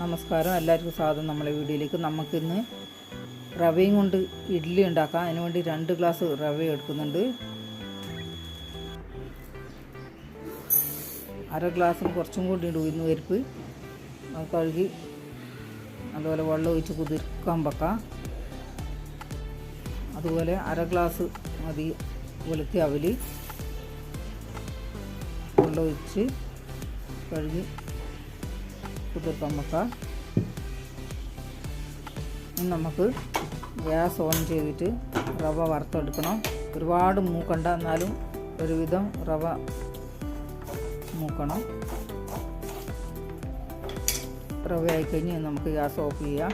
നമസ്കാരം. എല്ലാവർക്കും സ്വാഗതം നമ്മളെ വീഡിയോയിലേക്ക്. നമുക്കിന്ന് റവയും കൊണ്ട് ഇഡ്ഡലി ഉണ്ടാക്കാം. അതിനുവേണ്ടി രണ്ട് ഗ്ലാസ് റവ എടുക്കുന്നുണ്ട്. അര ഗ്ലാസും കുറച്ചും കൂടി ഉണ്ട് ഉഴുന്ന് പരിപ്പ് അത് കഴുകി അതുപോലെ വെള്ളം ഒഴിച്ച് കുതിർക്കാൻ വെക്കാം. അതുപോലെ അര ഗ്ലാസ് മതി വെളുത്തി അവൽ. വെള്ളം ഒഴിച്ച് കഴുകി കുതിർക്കാൻ വെക്കാം നമുക്ക് ഗ്യാസ് ഓൺ ചെയ്തിട്ട് റവ വറുത്തെടുക്കണം. ഒരുപാട് മൂക്കണ്ട എന്നാലും ഒരുവിധം റവ മൂക്കണം. റവ ആയിക്കഴിഞ്ഞ് നമുക്ക് ഗ്യാസ് ഓഫ് ചെയ്യാം.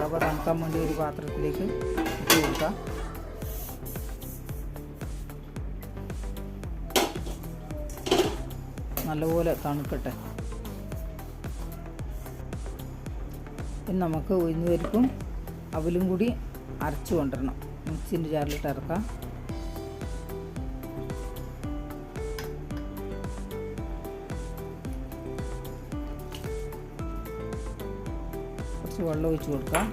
റവ തണുക്കാൻ വേണ്ടി ഒരു പാത്രത്തിലേക്ക് ഇട്ട് കൊടുക്കാം. നല്ലപോലെ തണുക്കട്ടെ. ഇനി നമുക്ക് ഉഴുന്ന് പരിപ്പും അവലും കൂടി അരച്ച് കൊണ്ടുവരണം. മിക്സിന്റെ ജാറിലിട്ട് ഇറക്കാം കുറച്ച് വെള്ളം ഒഴിച്ച് കൊടുക്കാം.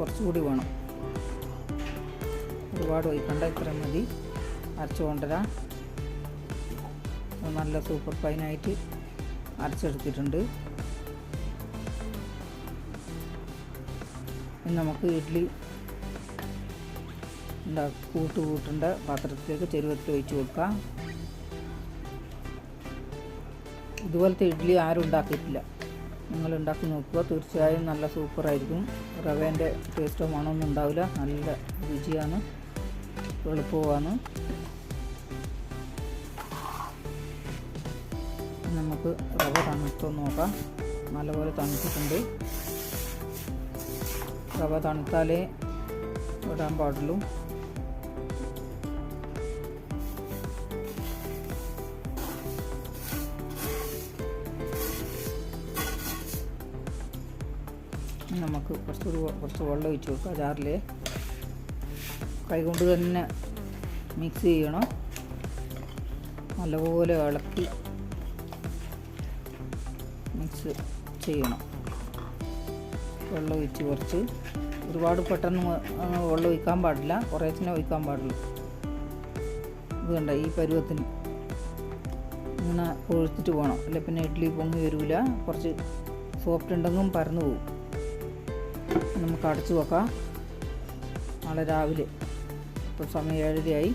കുറച്ചുകൂടി വേണം. ഒരുപാട് ഒഴിക്കണ്ട ഇത്ര മതി. അരച്ച് കൊണ്ടുവരാം. നല്ല സൂപ്പർ ഫൈനായിട്ട് അരച്ചെടുത്തിട്ടുണ്ട്. നമുക്ക് ഇഡ്ഡലി കൂട്ട് കൂട്ടേണ്ട പാത്രത്തിലേക്ക് ചെരുവത്തിൽ ഒഴിച്ച് കൊടുക്കാം. ഇതുപോലത്തെ ഇഡ്ഡലി ആരും ഉണ്ടാക്കിയിട്ടില്ല. നിങ്ങൾ ഉണ്ടാക്കി നോക്കുക. തീർച്ചയായും നല്ല സൂപ്പറായിരിക്കും റവേന്റെ ടേസ്റ്റോ മണമൊന്നും ഉണ്ടാവില്ല. നല്ല രുചിയാണ്. എളുപ്പമാണ് നമുക്ക് റവ തണുത്തൊന്ന് നോക്കാം. നല്ലപോലെ തണുത്തിട്ടുണ്ട്. റവ തണുത്താലേ ഇടാൻ പാടുള്ളൂ. നമുക്ക് കുറച്ചുകൂടി കുറച്ച് വെള്ളം ഒഴിച്ച് വെക്കാം ജാറിൽ കൈകൊണ്ട് തന്നെ മിക്സ് ചെയ്യണം. നല്ലപോലെ ഇളക്കി മിക്സ് ചെയ്യണം. വെള്ളം ഒഴിച്ച് കുറച്ച്. ഒരുപാട് പെട്ടെന്ന് വെള്ളം ഒഴിക്കാൻ പാടില്ല. കുറേശ്ശിനെ ഒഴിക്കാൻ പാടുള്ളൂ. ഇത് കണ്ട ഈ പരുവത്തിന്. ഇങ്ങനെ കൊഴുത്തിട്ട് പോകണം. അല്ലെ പിന്നെ ഇഡ്ഡലി പൊങ്ങി വരില്ല കുറച്ച് സോഫ്റ്റ് ഉണ്ടെങ്കിലും പറന്നു പോകും നമുക്ക് അടച്ചു വെക്കാം. നാളെ രാവിലെ. ഇപ്പോൾ സമയം ഏഴരയായി.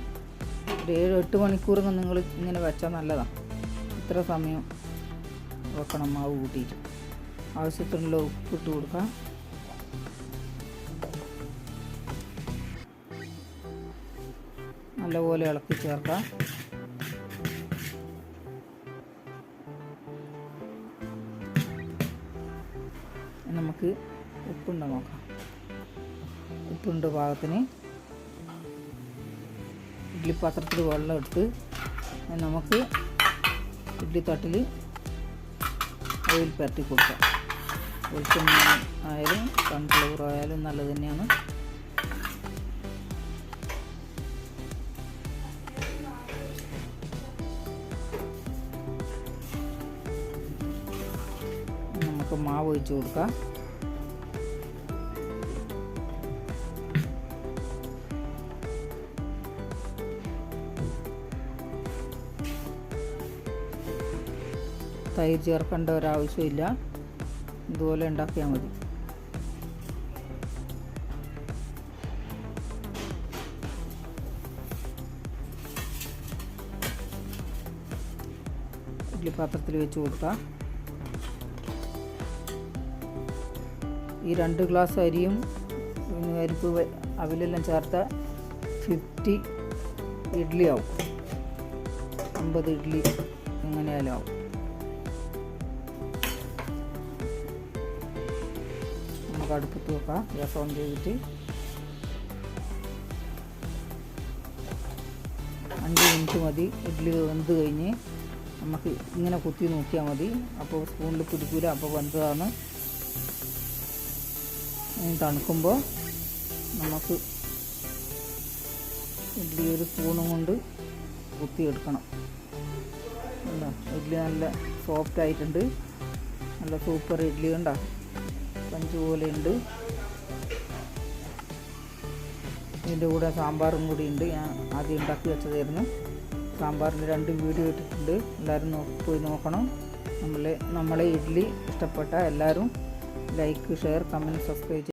ഒരു ഏഴ് എട്ട് മണിക്കൂറൊക്കെ നിങ്ങൾ ഇങ്ങനെ വെച്ചാൽ നല്ലതാണ് ഇത്ര സമയം വെക്കണം മാവ് കൂട്ടിയിട്ട്. ആവശ്യത്തിനുള്ള ഉപ്പ് ഇട്ട് കൊടുക്കാം. നല്ലപോലെ ഇളക്കി ചേർക്കാം. നമുക്ക് ഉപ്പുണ്ട നോക്കാം. ഉപ്പുണ്ട് പാകത്തിന്. ഇഡ്ഡലി പാത്രത്തിൽ വെള്ളം എടുത്ത് നമുക്ക് ഇഡ്ഡലി തട്ടിൽ ഓയിൽ പരത്തി കൊടുക്കാം. വെളിച്ചെണ്ണ ആയാലും സൺഫ്ലവർ ആയാലും നല്ലത് തന്നെയാണ്. മാവ് ഒഴിച്ചു കൊടുക്കുക. തൈര് ചേർക്കേണ്ട ഒരാവശ്യമില്ല. ഇതുപോലെ ഉണ്ടാക്കിയാൽ മതി. ഇഡ്ഡലി പാത്രത്തിൽ വെച്ച് കൊടുക്കാം ഈ രണ്ട് ഗ്ലാസ് അരിയും വെ- അവിലെല്ലാം ചേർത്ത ഫിഫ്റ്റി ഇഡ്ഡലി ആവും അമ്പത് ഇഡ്ഡലി എങ്ങനെയാലും ആവും. നമുക്ക് അടുപ്പത്ത് വെക്കാം. ഗ്യാസ് ഓൺ ചെയ്തിട്ട് അഞ്ച് മിനിറ്റ് മതി. ഇഡ്ഡലി വെന്ത് കഴിഞ്ഞ് നമുക്ക് ഇങ്ങനെ കുത്തി നോക്കിയാൽ മതി. അപ്പോൾ സ്പൂണിൽ പിടിക്കൂല അപ്പോൾ വെന്തതാണ് തണുക്കുമ്പോൾ നമുക്ക് ഇഡ്ഡലി ഒരു സ്പൂണും കൊണ്ട് കുത്തിയെടുക്കണം. എന്താ ഇഡ്ഡലി നല്ല സോഫ്റ്റ് ആയിട്ടുണ്ട്. നല്ല സൂപ്പർ ഇഡ്ഡലി കണ്ടോ? പഞ്ച് പോലെ ഉണ്ട്. ഇതിന്റെ കൂടെ സാമ്പാറും കൂടി ഉണ്ട്. ഞാൻ ആദ്യം ഉണ്ടാക്കി വെച്ചതായിരുന്നു. സാമ്പാറിന്റെ രണ്ട് വീഡിയോ ഇട്ടിട്ടുണ്ട്. എല്ലാവരും പോയി നോക്കണം. നമ്മളെ നമ്മളെ ഇഡ്ഡലി ഇഷ്ടപ്പെട്ട എല്ലാവരും ലൈക്ക് ഷെയർ കമന്റ് സബ്സ്ക്രൈബ്